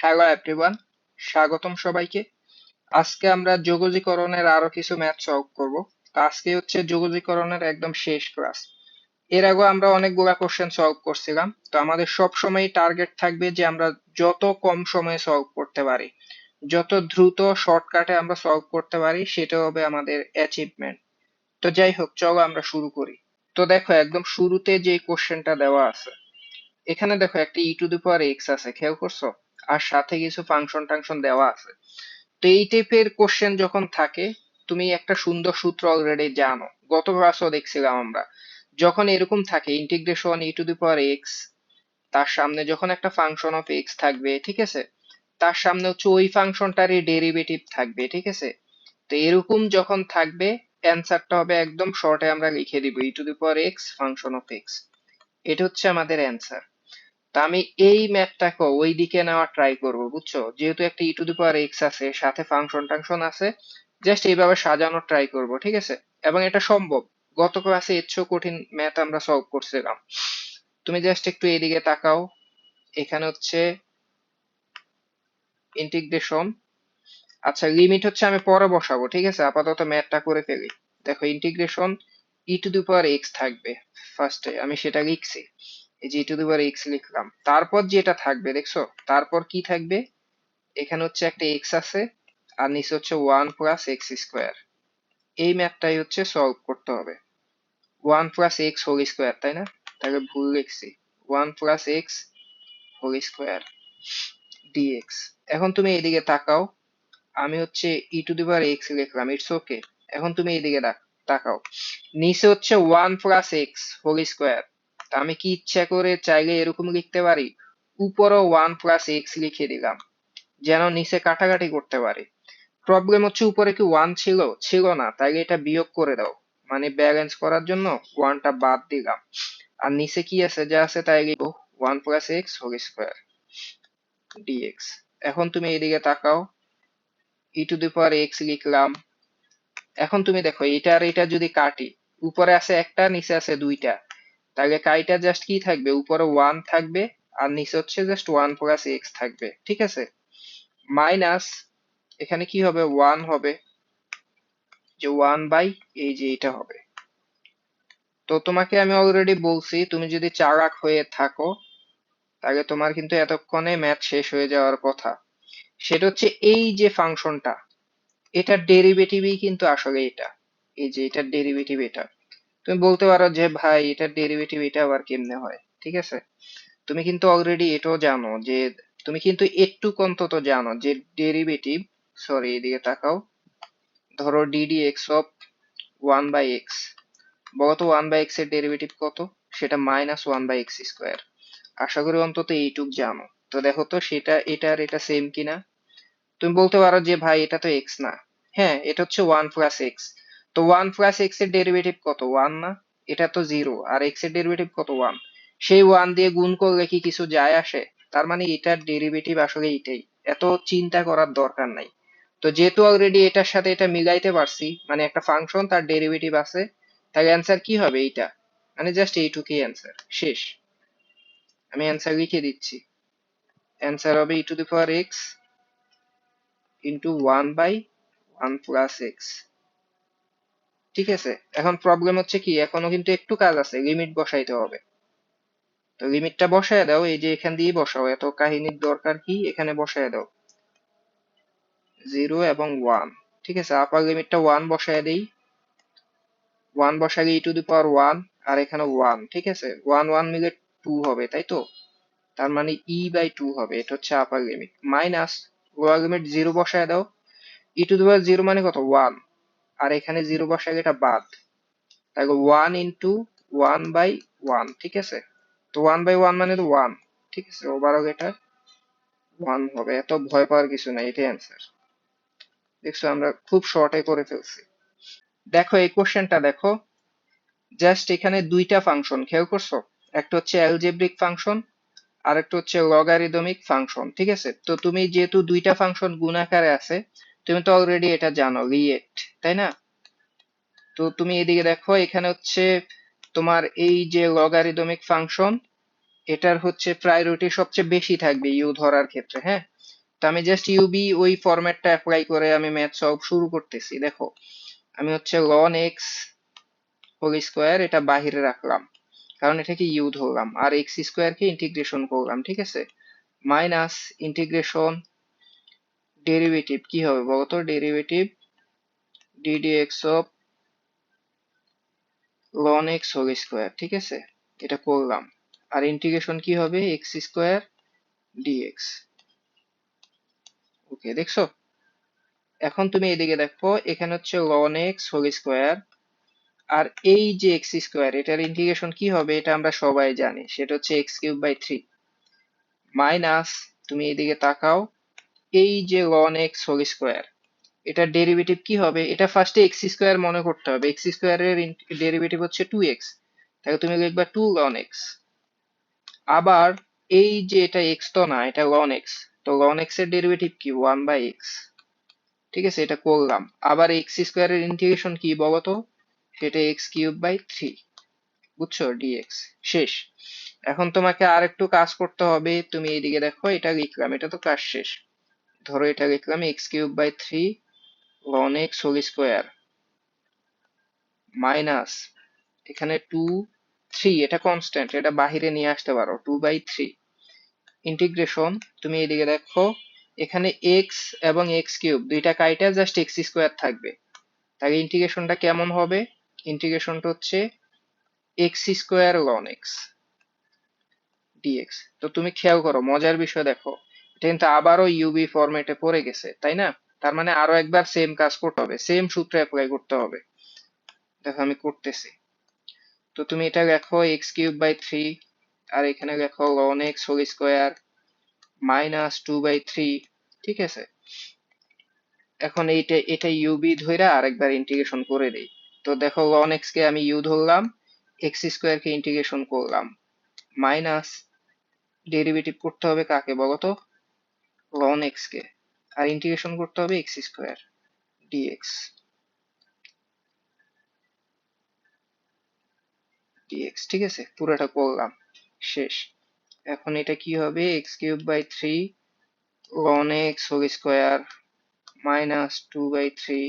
Hello everyone স্বাগতম সবাইকে। আজকে আমরা যোগজীকরণের আরও কিছু ম্যাথ সলভ করব। তো আজকে হচ্ছে যোগজীকরণের একদম শেষ ক্লাস এর আগে আমরা অনেকগুলা কোশ্চেন সলভ করছিলাম। তো আমাদের সব সময় টার্গেট থাকবে যে আমরা যত কম সময়ে সলভ করতে পারি, যত দ্রুত শর্টকাটে আমরা সলভ করতে পারি, সেটা হবে আমাদের অ্যাচিভমেন্ট তো যাই হোক, চলো আমরা শুরু করি। তো দেখো, একদম শুরুতে যে কোশ্চেনটা দেওয়া আছে, এখানে দেখো একটা ই টু দি পাওয়ার এক্স আছে, খেয়াল করছ? আর সাথে কিছু ফাংশন টাংশন দেওয়া আছে। তো এই টাইপের কোশ্চেন যখন থাকে, তুমি একটা সুন্দর সূত্র অলরেডি জানো। গত ক্লাসও দেখছিলাম আমরা। যখন এরকম থাকে integration E to the power X তার সামনে যখন একটা ফাংশন অফ এক্স থাকবে, ঠিক আছে? তার সামনে হচ্ছে ওই ফাংশনটারই ডেরিভেটিভ থাকবে, ঠিক আছে? তো এরকম যখন থাকবে অ্যান্সারটা হবে একদম শর্টে আমরা লিখে দিব E to the power X function of X এটা হচ্ছে আমাদের অ্যান্সার তা আমি এই ম্যাথটাকে ওই দিকে নেওয়ার ট্রাই করব, বুঝছ? যেহেতু একটা ই টু দি পাওয়ার এক্স আছে, সাথে ফাংশন টাংশন আছে জাস্ট এইভাবে সাজানোর ট্রাই করব, ঠিক আছে? এবং এটা সম্ভব। গত ক্লাসে এর চেয়েও কঠিন ম্যাথ আমরা সলভ করছিলাম। তুমি জাস্ট একটু এইদিকে তাকাও। এখানে হচ্ছে ইন্টিগ্রেশন আচ্ছা লিমিট হচ্ছে আমি পরে বসাবো, ঠিক আছে? আপাতত ম্যাথটা করে ফেলি। দেখো integration E to the power X থাকবে। ফার্স্টে আমি সেটা লিখছি। এই যে ই টু দি পাওয়ার এক্স লিখলাম। তারপর যেটা থাকবে, দেখছ? তারপর কি থাকবে? এখানে হচ্ছে একটা এক্স আছে, আর নিচে হচ্ছে ওয়ান প্লাস এক্স স্কোয়ার। এই ম্যাথটাই হচ্ছে সলভ করতে হবে। One plus X whole square, তাই না? তাহলে ভুল লিখছি। One plus X whole square DX. এখন তুমি এদিকে তাকাও। আমি হচ্ছে E to the power X লিখলাম, ইটস ওকে। এখন তুমি এদিকে তাকাও। নিচে হচ্ছে one plus X whole square. আমি কি ইচ্ছা করে চাইলে এরকম লিখতে পারি? উপরও ওয়ান প্লাস এক্স লিখে দিলাম, যেন নিচে কাটাকাটি করতে পারি। প্রবলেম হচ্ছে উপরে কি ওয়ান ছিল? ছিল না, তাইলে এটা বিয়োগ করে দাও। মানে ব্যালেন্স করার জন্য ওয়ানটা বাদ দিলাম। আর নিচে কি আছে? যা আছে তাই লিখব one plus X whole square DX এখন তুমি এদিকে তাকাও। ই টু দি পাওয়ার এক্স লিখলাম। এখন তুমি দেখো এটা আর এটা যদি কাটি, উপরে আছে একটা, নিচে আছে দুইটা। তাহলে কাইটা জাস্ট কি থাকবে? উপরে ওয়ান থাকবে আর নিচে হচ্ছে জাস্ট ওয়ান প্লাস এক্স থাকবে, ঠিক আছে? মাইনাস এখানে কি হবে? ওয়ান হবে, যে ওয়ান বাই এই যে এটা হবে। তো তোমাকে আমি অলরেডি বলছি, তুমি যদি চালাক হয়ে থাকো, তাহলে তোমার কিন্তু এতক্ষণে ম্যাথ শেষ হয়ে যাওয়ার কথা। সেটা হচ্ছে এই যে ফাংশনটা এটার ডেরিভেটিভই কিন্তু আসলে এটা। এই যে এটার ডেরিভেটিভ এটা। তুমি বলতে পারো যে, ভাই, এটার ডেরিভেটিভ এটা আবার কেমনে হয়? ঠিক আছে? তুমি কিন্তু অলরেডি এটাও জানো যে, তুমি কিন্তু একটু অন্তত জানো যে ডেরিভেটিভ সরি এদিকে তাকাও, ধরো D D X of one by X বলতো ওয়ান বাই এক্সের ডেরিভেটিভ কত? সেটা minus one by X square আশা করি অন্তত এইটুক জানো। তো দেখো তো, সেটা, এটা আর এটা সেম কিনা? তুমি বলতে পারো যে, ভাই, এটা তো এক্স না। হ্যাঁ এটা হচ্ছে ওয়ান প্লাস এক্স তো ওয়ান প্লাস এক্সের ডেরিভেটিভ কত? ওয়ান না? এটা তো জিরো আর এক্সের ডেরিভেটিভ কত? ওয়ান সেই ওয়ান দিয়ে গুণ করলে কি কিছু যায় আসে? তার মানে এটার ডেরিভেটিভ আসলে এটাই এত চিন্তা করার দরকার নাই। তো যেহেতু অলরেডি এটার সাথে এটা মিলাইতে পারছি মানে একটা ফাংশন তার ডেরিভেটিভ আছে, তাহলে অ্যান্সার কি হবে এইটা? মানে জাস্ট এইটুকুই অ্যান্সার শেষ। আমি অ্যান্সার লিখে দিচ্ছি। অ্যান্সার হবে e to the power x into one by one plus x ঠিক আছে? এখন প্রবলেম হচ্ছে কি, এখনও কিন্তু একটু কাজ আছে লিমিট বসাইতে হবে। তো লিমিটটা বসায় দাও, এই যে এখান দিয়ে বসাও, এত কাহিনীর দরকার কি? এখানে বসায় দাও। জিরো এবং ওয়ান ঠিক আছে? আপার লিমিটটা ওয়ান বসায় দেই। ওয়ান বসালে ই টু দি পাওয়ার ওয়ান আর এখানে ওয়ান ঠিক আছে? ওয়ান ওয়ান মিলে টু হবে, তাই তো? তার মানে ই বাই টু হবে, এটা হচ্ছে upper limit minus lower limit zero বসায় দাও। ই টু দি পাওয়ার জিরো মানে কত? ওয়ান আর এখানে জিরো বসালে এটা বাদ। তাহলে one into one by one ঠিক আছে? তো ওয়ান বাই ওয়ান মানে তো ওয়ান ঠিক আছে? ওভারঅল এটা ওয়ান হবে। এত ভয় পাওয়ার কিছু নাই, এটাই অ্যান্সার দেখছ আমরা খুব শর্টে করে ফেলছি। দেখো এই কোশ্চেনটা দেখো। জাস্ট এখানে দুইটা ফাংশন খেয়াল করছ? একটা হচ্ছে অ্যালজেব্রিক ফাংশন আর একটা হচ্ছে লগারিদমিক ফাংশন ঠিক আছে? তো তুমি যেহেতু দুইটা ফাংশন গুণাকারে আছে, তুমি তো অলরেডি এটা জানো লিয়েট তাই না? তো তুমি এদিকে দেখো, এখানে হচ্ছে তোমার এই যে লগারিদমিক ফাংশন এটার হচ্ছে প্রায়োরিটি সবচেয়ে বেশি থাকবে ইউ ধরার ক্ষেত্রে হ্যাঁ? তো আমি জাস্ট ইউবি ওই ফরম্যাটটা অ্যাপ্লাই করে আমি ম্যাথ সলভ শুরু করতেছি, দেখো। আমি হচ্ছে লন এক্স হোল স্কোয়ার এটা বাহিরে রাখলাম, কারণ এটাকে ইউ ধরলাম, আর এক্স স্কোয়ারকে ইন্টিগ্রেশন করলাম, ঠিক আছে? মাইনাস ইন্টিগ্রেশন ডেরিভেটিভ কি হবে বলতো? Derivative d d x of ln x whole square ঠিক আছে? এটা করলাম। আর ইন্টিগ্রেশন কি হবে? এক্স স্কোয়ার ডিএক্স ওকে, দেখছ? এখন তুমি এদিকে দেখো, এখানে হচ্ছে লন এক্স হোল স্কোয়ার আর এই যে এক্স স্কোয়ার এটার ইন্টিগ্রেশন কি হবে? এটা আমরা সবাই জানি। সেটা হচ্ছে x cube by three minus তুমি এদিকে তাকাও, এই যে লন এক্স হোল স্কোয়ার এটার ডেরিভেটিভ কি হবে? এটা ফার্স্টে এক্স স্কোয়ার মনে করতে হবে। এক্স স্কোয়ারের ডেরিভেটিভ হচ্ছে টু এক্স তাহলে তুমি লিখবা টু লন এক্স আবার এই যে এটা এক্স তো না, এটা লন এক্স তো লন এক্সের ডেরিভেটিভ কি? ওয়ান বাই এক্স ঠিক আছে, এটা করলাম। আবার এক্স স্কোয়ারের ইন্টিগ্রেশন কি বলতো? সেটা এক্স কিউব বাই থ্রি বুঝছ? ডিএক্স শেষ। এখন তোমাকে আর একটু কাজ করতে হবে। তুমি এইদিকে দেখো, এটা লিখলাম। এটা তো কাজ শেষ। ধরো এটা লিখলাম x cube by three ln x whole square. Minus, এখানে টু থ্রি এটা কনস্ট্যান্ট এটা বাহিরে নিয়ে আসতে পারো টু বাই থ্রি ইন্টিগ্রেশন তুমি এদিকে দেখো, এখানে এক্স এবং এক্স কিউব দুইটা কাইটা জাস্ট এক্স স্কোয়ার থাকবে। তাহলে ইন্টিগ্রেশনটা কেমন হবে? ইন্টিগ্রেশনটা হচ্ছে x square ln x d x তো তুমি খেয়াল করো, মজার বিষয় দেখো, এটা কিন্তু আবারও ইউবি ফরম্যাটে পড়ে গেছে, তাই না? তার মানে আরও একবার সেম কাজ করতে হবে সেম সূত্র অ্যাপ্লাই করতে হবে। দেখো আমি করতেছি। তো তুমি এটা লেখো এক্স কিউব বাই থ্রি আর এখানে লেখো ln x whole square minus two by three ঠিক আছে? এখন এইটা, এটা ইউবি ধইরা আরেকবার ইন্টিগ্রেশন করে দেই। তো দেখো লন এক্স কে আমি ইউ ধরলাম এক্স স্কোয়ার কে ইন্টিগ্রেশন করলাম। মাইনাস ডেরিভেটিভ করতে হবে কাকে বলতো? লন এক্স কে। আর ইন্টিগ্রেশন করতে হবে এক্স স্কোয়ার ডিএক্স ডিএক্স ঠিক আছে? পুরোটা করলাম, শেষ। এখন এটা কি হবে? X cube by three ln x whole square minus two by three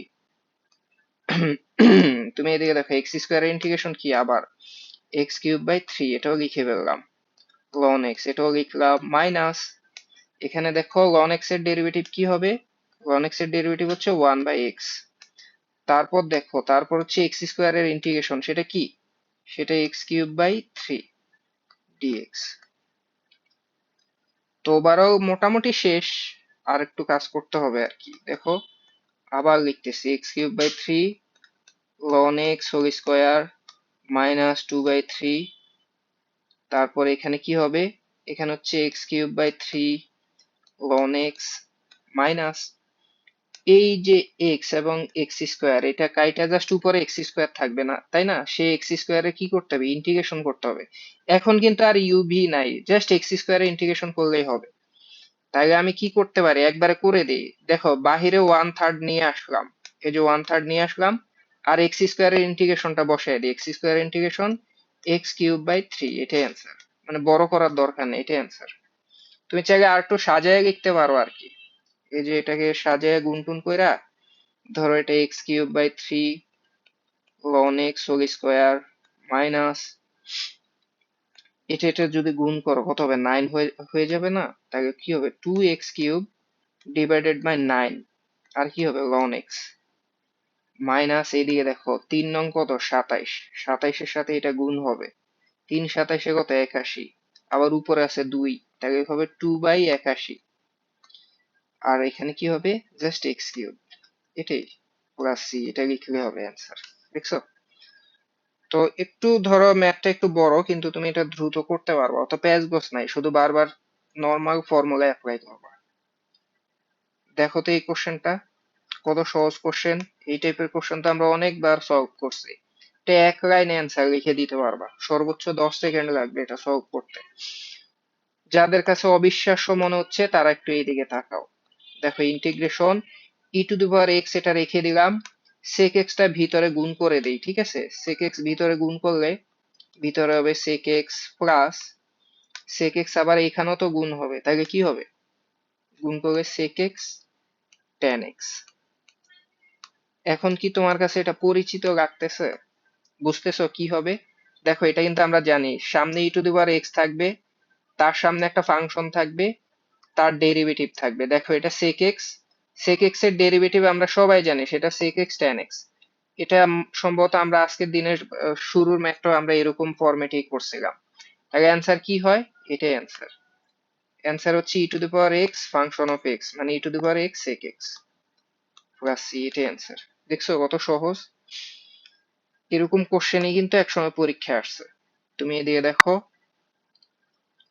তুমি এদিকে দেখো এক্স স্কোয়ার ইন্টিগ্রেশন কি আবার? এক্স কিউব বাই থ্রি এটাও লিখে ফেললাম। লন এক্স এটাও লিখলাম মাইনাস এখানে দেখো লন এক্সের ডেরিভেটিভ কি হবে? লন এক্সের ডেরিভেটিভ হচ্ছে ওয়ান বাই এক্স তারপর দেখো, তারপর হচ্ছে এক্স স্কোয়ার এর ইন্টিগ্রেশন সেটা কি? সেটা x cube by three d x তো ওভারঅল মোটামুটি শেষ, আর একটু কাজ করতে হবে আর কি। দেখো, আবার লিখতেছি x cube by three ln x whole square minus two by three তারপর এখানে কি হবে? এখানে হচ্ছে x cube by three ln x minus এই যে এক্স এবং এক্স স্কোয়ার এটা কাইটা জাস্ট উপরে এক্স স্কোয়ার থাকবে না, তাই না? সে এক্স স্কোয়ারে কি করতে হবে? ইন্টিগ্রেশন করতে হবে। এখন কিন্তু আর ইউভি নাই জাস্ট এক্স স্কোয়ারে ইন্টিগ্রেশন করলেই হবে। তাহলে আমি কি করতে পারি? একবারে করে দিই। দেখো, বাহিরে ওয়ান থার্ড নিয়ে আসলাম। এই যে ওয়ান থার্ড নিয়ে আসলাম, আর এক্স স্কোয়ারের ইন্টিগ্রেশনটা বসাই দিই। X square integration x cube by three এটাই অ্যান্সার মানে বড় করার দরকার নেই, এটাই অ্যান্সার তুমি চাইলে আর একটু সাজায় লিখতে পারো আর কি এই যে এটাকে সাজায় গুণ টুন কইরা ধরো এটা x cube by three ln x whole square minus এটা এটা যদি গুণ করো, কত হবে? নাইন হয়ে যাবে না? তাহলে কি হবে? Two x cube divided by nine আর কি হবে? লন এক্স মাইনাস এদিকে দেখো, তিন নং কত? সাতাইশ। সাতাইশের সাথে এটা গুণ হবে। তিন সাতাইশে কত? একাশি। আবার উপরে আছে দুই। তাহলে হবে টু বাই একাশি। আর এখানে কি হবে? জাস্ট এক্স কিউব এটাই। প্লাস সি এটা লিখলে হবে অ্যান্সার দেখছ? তো একটু ধরো ম্যাথটা একটু বড়, কিন্তু তুমি এটা দ্রুত করতে পারবে। অত প্যাচ গোস নাই, শুধু বারবার নর্মাল ফর্মুলা অ্যাপ্লাই করবা। দেখো তো এই কোশ্চেনটা কত সহজ কোশ্চেন এই টাইপের কোশ্চেন তো আমরা অনেকবার সলভ করছি। এটা এক লাইনে অ্যান্সার লিখে দিতে পারবা। সর্বোচ্চ দশ সেকেন্ড লাগবে এটা সলভ করতে। যাদের কাছে অবিশ্বাস্য মনে হচ্ছে, তারা একটু এইদিকে তাকাও। দেখো integration e to the power x এটা রেখে দিলাম। সেক এক্সটা ভিতরে গুণ করে দেই, ঠিক আছে? সেক এক্স ভিতরে গুণ করলে, ভিতরে হবে sec x plus sec x আবার এখানেও তো গুণ হবে, তাহলে কি হবে? গুণ করলে sec x tan x এখন কি তোমার কাছে এটা পরিচিত লাগতেছে? বুঝতেছো কি হবে? দেখো, এটা কিন্তু আমরা জানি, সামনে ই টু দি পাওয়ার x থাকবে তার সামনে একটা ফাংশন থাকবে, তার ডেরিভেটিভ থাকবে। দেখো এটা sec x sec x এর ডেরিভেটিভ আমরা সবাই জানি, সেটা sec x tan x এটা সম্ভবত আমরা আজকের দিনের শুরুর ম্যাথটা আমরা এরকম ফরম্যাটেই করছিলাম। তাহলে অ্যান্সার কি হয়? এটাই অ্যান্সার অ্যান্সার হচ্ছে e to the power x function of x মানে e to the power x sec x plus c এটাই অ্যান্সার দেখছ কত সহজ? এরকম কোশ্চেনই কিন্তু একসময় পরীক্ষায় আসছে। তুমি এদিকে দেখো।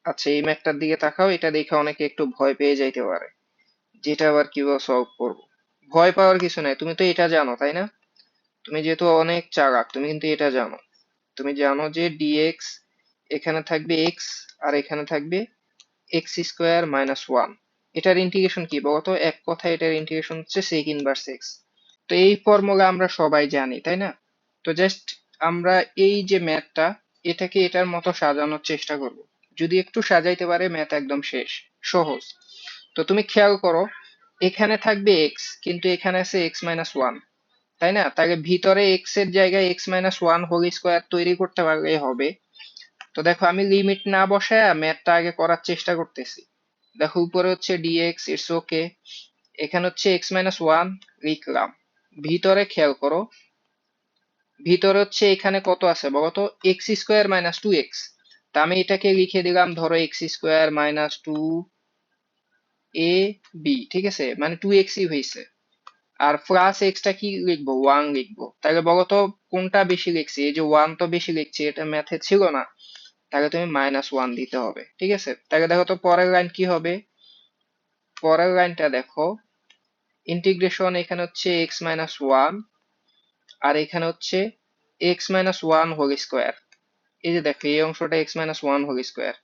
আচ্ছা এই ম্যাথটার দিকে তাকাও, এটা দেখে অনেকে একটু ভয় পেয়ে যাইতে পারে। যেটা আবার কীভাবে সলভ করব? ভয় পাওয়ার কিছু নাই, তুমি তো এটা জানো, তাই না? তুমি যেহেতু অনেক চালাক, তুমি কিন্তু এটা জানো। তুমি জানো যে dx এখানে থাকবে x আর এখানে থাকবে x স্কোয়ার মাইনাস ওয়ান এটার ইন্টিগ্রেশন কি বলতো এক কথায় এটার ইন্টিগ্রেশন হচ্ছে sec ইনভার্স x তো এই ফর্মুলা আমরা সবাই জানি, তাই না? তো জাস্ট আমরা এই যে ম্যাথটা এটাকে এটার মতো সাজানোর চেষ্টা করব। যদি একটু সাজাইতে পারে ম্যাথ একদম শেষ। সহজ। তো তুমি খেয়াল করো, এখানে থাকবে x, কিন্তু এখানে আছে x মাইনাস ওয়ান তাই না? তাহলে ভিতরে x এর জায়গায় x minus one whole square তৈরি করতে পারলে হবে। তো দেখো, আমি লিমিট না বসায় ম্যাথটা আগে করার চেষ্টা করতেছি। দেখো, উপরে হচ্ছে dx ইটস ওকে এখানে হচ্ছে x মাইনাস ওয়ান লিখলাম। ভিতরে খেয়াল করো। ভিতরে হচ্ছে এখানে কত আছে বলতো x square minus two x তা আমি এটাকে লিখে দিলাম, ধরো x square minus two a b ঠিক আছে? মানে টু এক্সই হয়েছে। আর প্লাস এক্সটা কি লিখব? ওয়ান লিখব। তাহলে বলতো কোনটা বেশি লিখছি? এই যে ওয়ান তো বেশি লিখছি, এটা ম্যাথে ছিল না। তাহলে তুমি মাইনাস ওয়ান দিতে হবে, ঠিক আছে? তাহলে দেখো তো, পরের লাইন কি হবে? পরের লাইনটা দেখো। ইন্টিগ্রেশন এখানে হচ্ছে এক্স মাইনাস ওয়ান আর এখানে হচ্ছে x minus one whole square এই যে দেখো, এই অংশটা মাইনাস ওয়ান হোল স্কোয়ার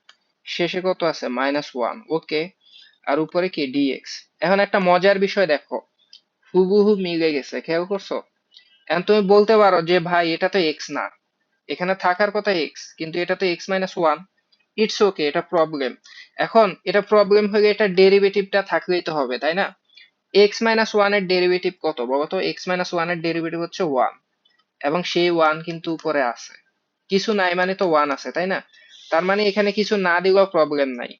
শেষে কত আছে? মাইনাস ওয়ান ওকে আর উপরে কি? ডিএক্স এখন একটা মজার বিষয় দেখো। হুবহু মিলে গেছে, খেয়াল করছ? এখন তুমি বলতে পারো যে, ভাই, এটা তো এক্স না। এখানে থাকার কথা এক্স কিন্তু এটা তো মাইনাস ওয়ান ইটস ওকে এটা প্রবলেম এখন এটা প্রবলেম হলে এটা ডেরিভেটিভটা থাকলেই তো হবে, তাই না? মাইনাস ওয়ানের ডেরিভেটিভ কত? বলতো এক্স মাইনাস ওয়ানের ডেরিভেটিভ হচ্ছে ওয়ান এবং সেই ওয়ান কিন্তু উপরে আছে। কিছু নাই মানে তো ওয়ান আছে, তাই না? তার মানে এখানে কিছু না দিলেও প্রবলেম নাই।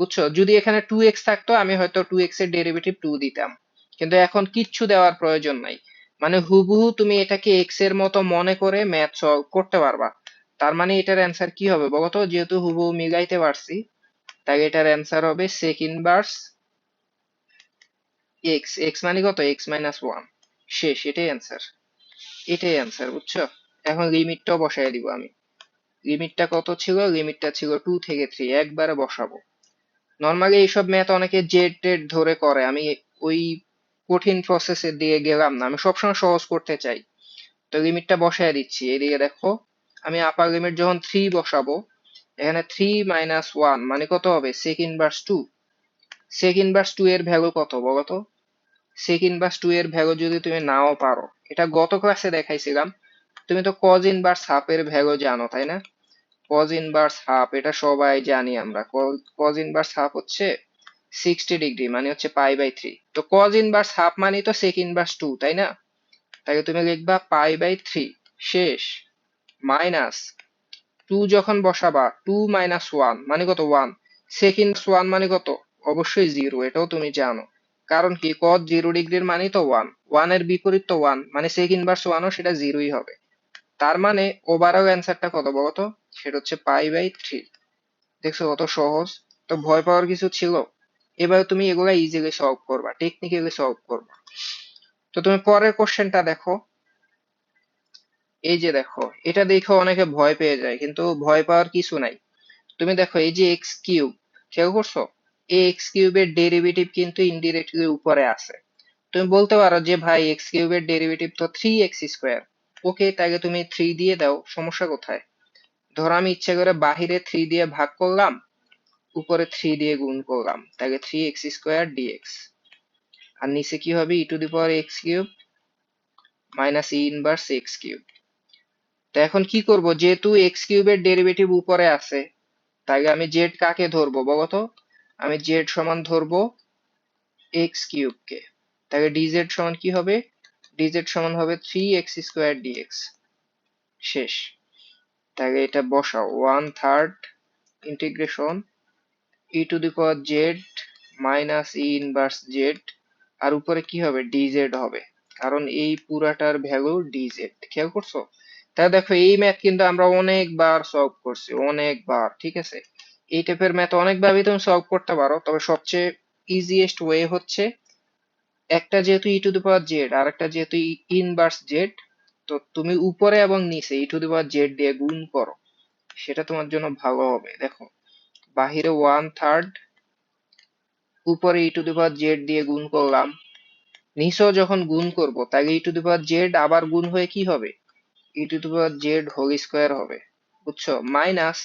বুঝছ? যদি এখানে টু এক্স থাকতো, আমি হয়তো টু এক্সের ডেরিভেটিভ টু দিতাম। কিন্তু এখন কিচ্ছু দেওয়ার প্রয়োজন নাই। মানে হুবহু তুমি এটাকে এক্সের মতো মনে করে ম্যাথ সলভ করতে পারবা। তার মানে এটার অ্যান্সার কি হবে বলতো যেহেতু হুবহু মিলাইতে পারছি, তাই এটার অ্যান্সার হবে সেক ইনভার্স এক্স এক্স মানে কত? এক্স মাইনাস ওয়ান শেষ, এটাই অ্যান্সার এটাই অ্যান্সার বুঝছ? এখন লিমিটটাও বসাই দিব আমি। লিমিটটা কত ছিল? লিমিটটা ছিল টু থেকে থ্রি একবারে বসাবো। নর্মালি এইসব ম্যাথ অনেকে জেড টেড ধরে করে। আমি ওই কঠিন প্রসেসের দিকে গেলাম না। আমি সবসময় সহজ করতে চাই। তো লিমিটটা বসায় দিচ্ছি। এদিকে দেখো, আমি আপার লিমিট যখন থ্রি বসাবো, এখানে থ্রি মাইনাস ওয়ান মানে কত হবে? Sec inverse two sec inverse two এর ভ্যালু কত বলো তো সেক টু এর ভ্যালু যদি তুমি নাও পারো। এটা গত ক্লাসে দেখাইছিলাম। তুমি তো কজ ইনভার্স হাফ এর ভ্যালু জানো, তাই না? কজ ইনভার্স হাফ এটা সবাই জানি আমরা। কজ ইনভার্স হাফ হচ্ছে সিক্সটি ডিগ্রি মানে হচ্ছে পাই বাই থ্রি তো কজ ইনভার্স হাফ মানে তো সেক ইনভার্স টু তাই না? তাহলে তুমি লিখবা পাই বাই থ্রি শেষ। মাইনাস টু যখন বসাবা টু মাইনাস ওয়ান মানে কত? ওয়ান সেকেন্ড ওয়ান মানে কত? অবশ্যই জিরো এটাও তুমি জানো। কারণ কি? কজ জিরো ডিগ্রির মানেই তো ওয়ান ওয়ানের বিপরীত তো ওয়ান মানে সেক ইনভার্স ওয়ানও সেটা জিরোই হবে। তার মানে ওভারঅল অ্যান্সারটা কত বলতো? সেটা হচ্ছে পাই বাই থ্রি দেখছ কত সহজ? তো ভয় পাওয়ার কিছু ছিল? এবার তুমি এগুলা ইজিলি সলভ করবা টেকনিক্যালি সলভ করবা। তো তুমি পরের কোশ্চেনটা দেখো। এই যে দেখো, এটা দেখে অনেকে ভয় পেয়ে যায়, কিন্তু ভয় পাওয়ার কিছু নাই। তুমি দেখো, এই যে এক্স কিউব খেয়াল করছ? এই এক্স কিউবের ডেরিভেটিভ কিন্তু ইনডিরেক্টলি উপরে আছে। তুমি বলতে পারো যে ভাই এক্স কিউবের ডেরিভেটিভ তো থ্রি এক্স স্কোয়ার ওকে তাকে তুমি থ্রি দিয়ে দাও, সমস্যা কোথায়? ধরো আমি ইচ্ছে করে বাহিরে থ্রি দিয়ে ভাগ করলাম, উপরে থ্রি দিয়ে গুণ করলাম তাকে three x square d x আর নিচে কি হবে? E to the power x cube minus e inverse x cube তো এখন কি করব? যেহেতু এক্স কিউবের ডেরিভেটিভ উপরে আছে তাহলে আমি জেড কাকে ধরবো বলতো? আমি জেড সমান ধরবো এক্স কিউব কে তাহলে ডিজেড সমান কি হবে? ডিজেড সমান হবে থ্রি এক্স স্কোয়ার শেষ। তাহলে এটা বসাও। One third integration e to the power z minus e inverse z আর উপরে কি হবে? ডিজেড হবে। কারণ এই পুরাটার ভ্যালু ডিজেড খেয়াল করছ? তাহলে দেখো, এই ম্যাথ কিন্তু আমরা অনেকবার সলভ করছি, অনেকবার, ঠিক আছে? এই টাইপের ম্যাথ অনেকভাবেই তুমি সলভ করতে পারো, তবে সবচেয়ে ইজিয়েস্ট ওয়ে হচ্ছে একটা যেহেতু ই টু দি পাওয়ার জেড আর একটা যেহেতু ইনভার্স জেড তো তুমি উপরে এবং নিচে ই টু দি পাওয়ার জেড দিয়ে গুণ করো। সেটা তোমার জন্য ভালো হবে। দেখো, বাহিরে ওয়ান থার্ড উপরে ই টু দি পাওয়ার জেড দিয়ে গুণ করলাম। নিচেও যখন গুণ করব, তাহলে ই টু দি পাওয়ার জেড আবার গুণ হয়ে কি হবে? E to the power z whole square হবে। বুঝছ? মাইনাস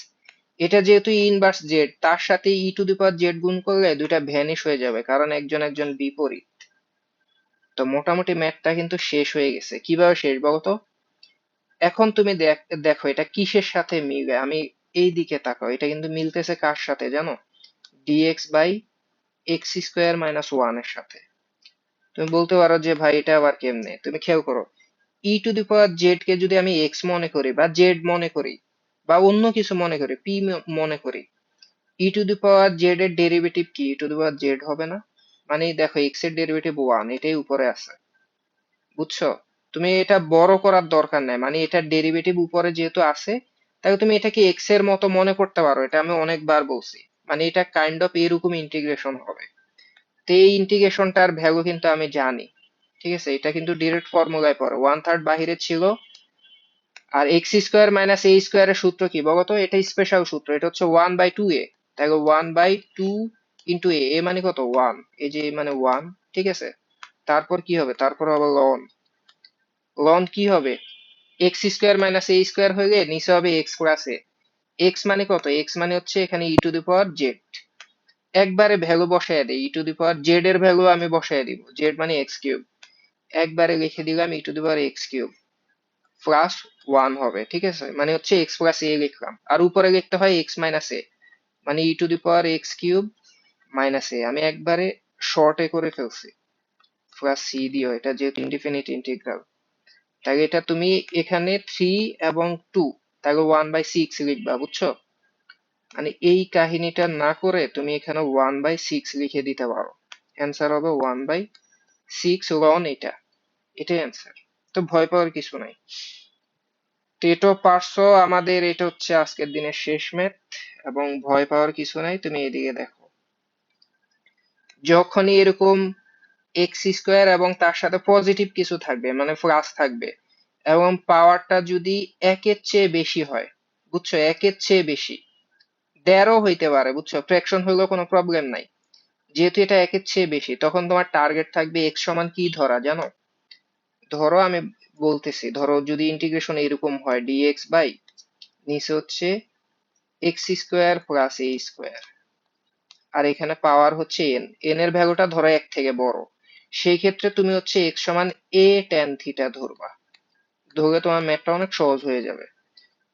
এটা যেহেতু ইনভার্স জেড তার সাথে ই টু দি পাওয়ার জেড গুণ করলে দুইটা ভ্যানিশ হয়ে যাবে, কারণ একজন একজন বিপরীত। তো মোটামুটি ম্যাথটা কিন্তু শেষ হয়ে গেছে। কীভাবে শেষ বলতো? এখন তুমি দেখো এটা কিসের সাথে মিলে? আমি এই দিকে তাকাও, এটা কিন্তু মিলতেছে কার সাথে জানো? D x by x square minus ওয়ানের সাথে। তুমি বলতে পারো যে ভাই এটা আবার কেমনে? তুমি খেয়াল করো ই টু দি পাওয়ার জেড কে যদি আমি এক্স মনে করি বা জেড মনে করি বা অন্য কিছু মনে করি পি মনে করি e to the power z এর ডেরিভেটিভ কি? E to the power Z হবে না। মানে দেখো এক্সের ডেরিভেটিভ ওয়ান এটাই উপরে আছে। বুঝছ? তুমি এটা বড় করার দরকার নাই। মানে এটার ডেরিভেটিভ উপরে যেহেতু আছে, তাহলে তুমি এটাকে এক্সের মতো মনে করতে পারো। এটা আমি অনেকবার বলছি। মানে এটা কাইন্ড অফ এরকম ইন্টিগ্রেশন হবে। তো এই ইন্টিগ্রেশনটার ভ্যালু কিন্তু আমি জানি। ঠিক আছে? এটা কিন্তু ডিরেক্ট ফর্মুলায় পড়ে। ওয়ান থার্ড বাহিরে ছিল। আর এক্স স্কোয়ার মাইনাস এ স্কোয়ারের সূত্র কি? বলতো এটা স্পেশাল সূত্র। এটা হচ্ছে ওয়ান বাই টু এ তাহলে one by two into a a মানে কত? ওয়ান এই যে মানে ওয়ান ঠিক আছে? তারপর কি হবে? তারপর হবে লন লন কি হবে? X square minus a square হয়ে গিয়ে নিচে হবে এক্স প্লাস এ এক্স মানে কত? এক্স মানে হচ্ছে এখানে e to the power z একবারে ভ্যালু বসায় দেয় e to the power z এর ভ্যালু আমি বসায় দিব। জেড মানে এক্স কিউব একবারে লিখে দিলাম e to the power x cube plus one হবে, ঠিক আছে? মানে হচ্ছে এক্স প্লাস এ লিখলাম। আর উপরে লিখতে হয় এক্স মাইনাস এ মানে e to the power x cube minus a আমি একবারে শর্টে করে ফেলছি। প্লাস সি দিও এটা যেহেতু ইনডিফিনিট ইন্টিগ্রাল তাহলে এটা তুমি এখানে থ্রি এবং টু তাহলে ওয়ান বাই সিক্স লিখবা, বুঝছ? মানে এই কাহিনীটা না করে তুমি এখানে ওয়ান বাই সিক্স লিখে দিতে পারো। অ্যান্সার হবে ওয়ান বাই সিক্স লন এটা। এটাই অ্যান্সার তো ভয় পাওয়ার কিছু নাই। তো এটাও পারছ আমাদের, এটা হচ্ছে আজকের দিনের শেষ ম্যাথ এবং ভয় পাওয়ার কিছু নাই। তুমি এদিকে দেখো। যখনই এরকম এক্স স্কোয়ার এবং তার সাথে পজিটিভ কিছু থাকবে মানে প্লাস থাকবে, এবং পাওয়ারটা যদি একের চেয়ে বেশি হয়, বুঝছ? একের চেয়ে বেশি দেড়ও হইতে পারে, বুঝছ? ফ্র্যাকশন হইলেও কোনো প্রবলেম নাই। যেহেতু এটা একের চেয়ে বেশি, তখন তোমার টার্গেট থাকবে এক্স সমান কি ধরা, জানো? ধরো আমি বলতেছি, ধরো যদি ইন্টিগ্রেশন এরকম হয় ডিএক্স বাই, নিচে হচ্ছে x square plus a square আর এখানে পাওয়ার হচ্ছে এন এন এর ভ্যালুটা ধরো এক থেকে বড়। সেই ক্ষেত্রে তুমি হচ্ছে এক্স সমান এ ট্যান থিটা ধরবা। ধরলে তোমার ম্যাথটা অনেক সহজ হয়ে যাবে।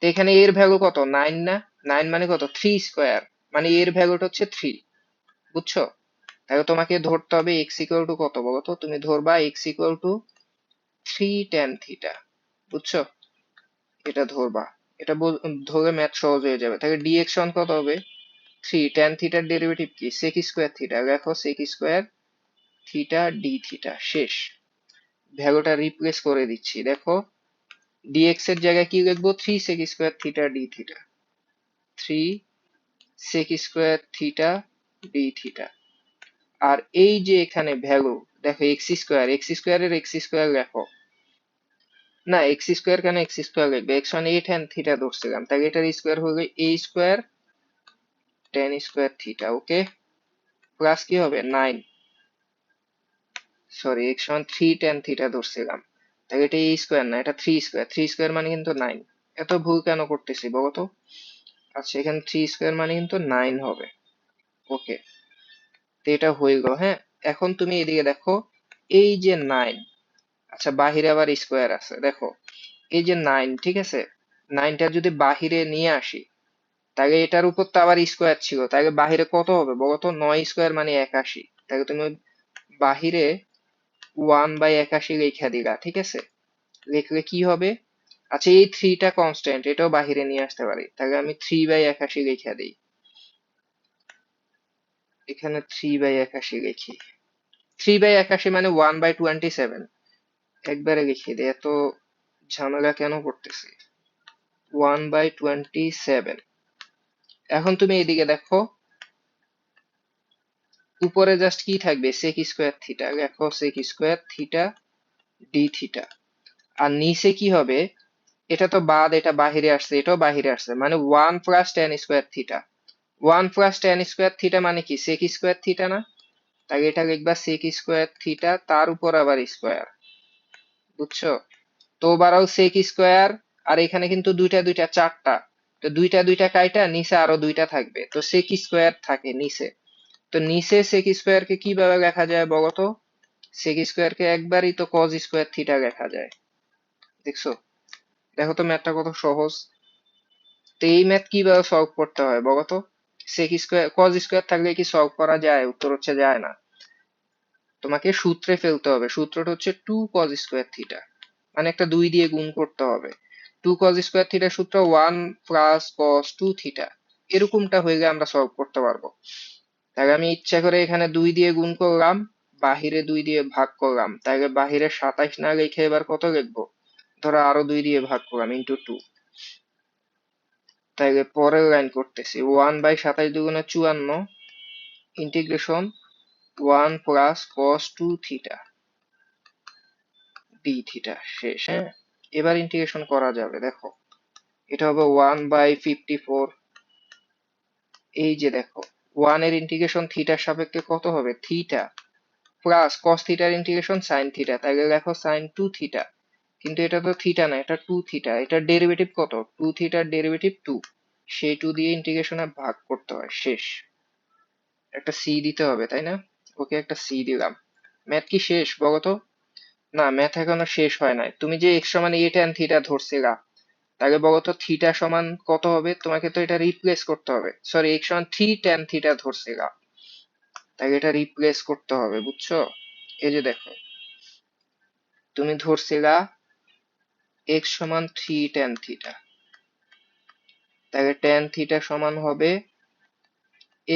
তো এখানে এর ভ্যালু কত? নাইন না? নাইন মানে কত? থ্রি স্কোয়ার মানে এর ভ্যালুটা হচ্ছে থ্রি বুঝছ? তাহলে তোমাকে ধরতে হবে এক্স ইকুয়াল টু কত বলো তো? তুমি ধরবা x equal to three tan theta বুঝছ? এটা ধরবা। এটা ধরে ম্যাথ সহজ হয়ে যাবে। তাহলে ডিএক্স কত হবে? থ্রি ট্যান থিটার ডেরিভেটিভ কি? সেক স্কোয়ার থিটা দেখো sec square theta d theta শেষ। ভ্যালুটা রিপ্লেস করে দিচ্ছি। দেখো ডিএক্স এর জায়গায় কি লিখব three sec square theta d theta three sec square theta d theta আর এই যে এখানে ভ্যালু, দেখো x square x square x square লেখো না এক্স স্কোয়ার কেন এক্স স্কোয়ার লিখবে এক্স মানে এ ট্যান থিটা ধরছিলাম। তাহলে এটার স্কোয়ার হলে a square tan square theta okay plus কি হবে? নাইন সরি এক্স সমান থ্রি থিটা ধরছিলাম। তাহলে এটা এ স্কোয়ার না, এটা থ্রি স্কোয়ার থ্রি স্কোয়ার মানে কিন্তু নাইন এত ভুল কেন করতেছি বলো তো? আচ্ছা এখানে থ্রি স্কোয়ার মানে কিন্তু নাইন হবে। ওকে তো এটা হয়ে গেল হ্যাঁ? এখন তুমি এদিকে দেখো, এই যে নাইন আচ্ছা বাহিরে আবার স্কোয়ার আছে। দেখো, এই যে নাইন ঠিক আছে? নাইনটা যদি বাহিরে নিয়ে আসি তাহলে এটার উপর তো আবার স্কোয়ার ছিল। তাহলে বাহিরে কত হবে? বলতো নয় স্কোয়ার মানে একাশি। তাহলে তুমি বাহিরে ওয়ান বাই একাশি লেখা দিলা, ঠিক আছে? লিখলে কি হবে? আচ্ছা এই থ্রিটা কনস্ট্যান্ট এটাও বাহিরে নিয়ে আসতে পারি। তাহলে আমি থ্রি বাই একাশি লেখা দিই। এখানে থ্রি বাই একাশি লিখি থ্রি বাই একাশি মানে ওয়ান বাই টোয়েন্টি সেভেন একবারে লিখে দিই এত ঝামেলা কেন করতেছি? ওয়ান বাই টোয়েন্টি সেভেন এখন তুমি এদিকে দেখো। উপরে জাস্ট কি থাকবে? সেক স্কোয়ার থিটা দেখো sec square theta d theta আর নিচে কি হবে? এটা তো বাদ, এটা বাহিরে আসছে, এটাও বাহিরে আসছে। মানে one plus tan square theta one plus tan square theta মানে কি? সেক স্কোয়ার থিটা না? তাই এটা লিখবা সেক স্কোয়ার থিটা তার উপর আবার স্কোয়ার বুঝছ? তো ওভারঅল সেক স্কোয়ার আর এখানে কিন্তু দুইটা দুইটা, চারটা। তো দুইটা দুইটা কাইটা নিচে আরও দুইটা থাকবে। তো সেক স্কোয়ার থাকে নিচে। তো নিচে সেক স্কোয়ার কে কীভাবে লেখা যায় বলতো? সেক স্কোয়ার কে একবারই তো কজ স্কোয়ার থিটা লেখা যায়। দেখছ? দেখো তো ম্যাথটা কত সহজ। তো এই ম্যাথ কীভাবে সলভ করতে হয় বলতো? সেক স্কোয়ার কজ স্কোয়ার থাকলে কি সলভ করা যায়? উত্তর হচ্ছে যায় না। তোমাকে সূত্রে ফেলতে হবে। সূত্রটা হচ্ছে টু কজ স্কোয়ার থিটা মানে একটা দুই দিয়ে গুণ করতে হবে। টু কজ স্কোয়ার থিটার সূত্র one plus cos two theta. এরকমটা হয়ে গেলে আমরা সলভ করতে পারব। তাহলে আমি ইচ্ছা করে এখানে দুই দিয়ে গুণ করলাম, বাহিরে দুই দিয়ে ভাগ করলাম। তাহলে বাহিরে সাতাইশ না লিখে এবার কত লিখব? ধরো আরও দুই দিয়ে ভাগ করলাম ইন্টু টু তাহলে পরের লাইন করতেছি। ওয়ান বাই সাতাইশ দুগুণে চুয়ান্ন integration one plus cos two theta. D theta, শেষ। হ্যাঁ। এবার ইন্টিগ্রেশন করা যাবে, দেখো। এটা হবে ওয়ান বাই ফিফটি ফোর এই যে দেখো ওয়ানের ইন্টিগ্রেশন থিটার সাপেক্ষে কত হবে? থিটা প্লাস কস থিটার ইন্টিগ্রেশন সাইন থিটা তাহলে দেখো সাইন টু থিটা কিন্তু এটা তো থিটা না, এটা টু থিটা এটা ডেরিভেটিভ কত? টু থিটার ডেরিভেটিভ টু সেই টু দিয়ে ইন্টিগ্রেশনে ভাগ করতে হয়, শেষ। একটা সি দিতে হবে, তাই না? ওকে একটা সি দিলাম। ম্যাথ কি শেষ বলতো না ম্যাথ এখনও শেষ হয় নাই। তুমি যে এক্স সমান এ ট্যান থিটা ধরছিলা, তাহলে বলতো থিটা সমান কত হবে? তোমাকে তো এটা রিপ্লেস করতে হবে। সরি এক্স সমান থ্রি ট্যান থিটা ধরছিলা, তাহলে এটা রিপ্লেস করতে হবে, বুঝছ? এই যে দেখো, তুমি ধরছিলা এক্স সমান থ্রি ট্যান থিটা তাহলে ট্যান থিটা সমান হবে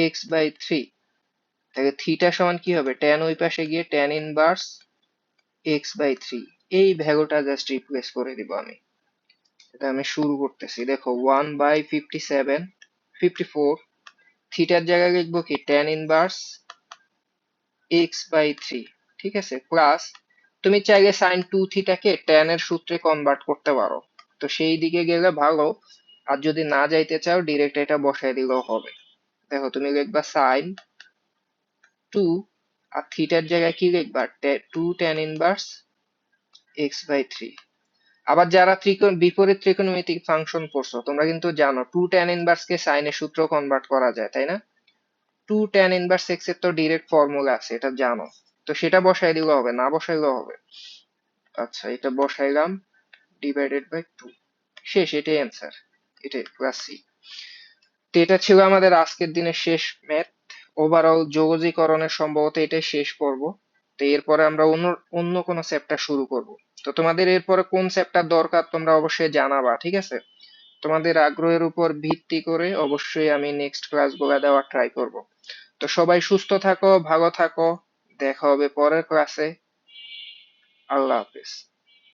এক্স বাই থ্রি তাহলে থিটা সমান কি হবে? ট্যান ওই পাশে গিয়ে tan inverse x by three এই ভ্যালুটা জাস্ট রিপ্লেস করে দিব আমি। এটা আমি শুরু করতেছি। দেখো one by fifty seven fifty four থিটার জায়গায় লিখব কি? Tan inverse x by three ঠিক আছে? প্লাস তুমি চাইলে সাইন টু থিটাকে ট্যান এর সূত্রে কনভার্ট করতে পারো। তো সেই দিকে গেলে ভালো। আর যদি না যাইতে চাও ডিরেক্ট এটা বসাই দিলেও হবে। দেখো, তুমি লিখবা সাইন টু আর থিটার জায়গায় কি লিখবা two tan inverse x by three আবার যারা ত্রিকোণ, বিপরীত ত্রিকোণমিতিক ফাংশন পড়ছো তোমরা কিন্তু জানো টু ট্যান ইনভার্স কে সাইনের সূত্র কনভার্ট করা যায়, তাই না? টু ট্যান ইনভার্স এক্সের তো ডিরেক্ট ফর্মুলা আছে, এটা জানো। তো সেটা বসাই দিলেও হবে, না বসাইলেও হবে। আচ্ছা এটা বসাইলাম ডিভাইডেড বাই টু শেষ, এটাই অ্যান্সার এটাই ক্লাস সি তো এটা ছিল আমাদের আজকের দিনের শেষ ম্যাথ ওভারঅল যোগজীকরণের সম্ভবত এটাই শেষ পর্ব। তো এরপরে আমরা অন্য অন্য কোনো চ্যাপ্টার শুরু করব। তো তোমাদের এরপরে কোন চ্যাপ্টার দরকার তোমরা অবশ্যই জানাবা, ঠিক আছে? তোমাদের আগ্রহের উপর ভিত্তি করে অবশ্যই আমি নেক্সট ক্লাসগুলো দেওয়ার ট্রাই করব। তো সবাই সুস্থ থাকো, ভালো থাকো, দেখা হবে পরের ক্লাসে আল্লাহ হাফেজ।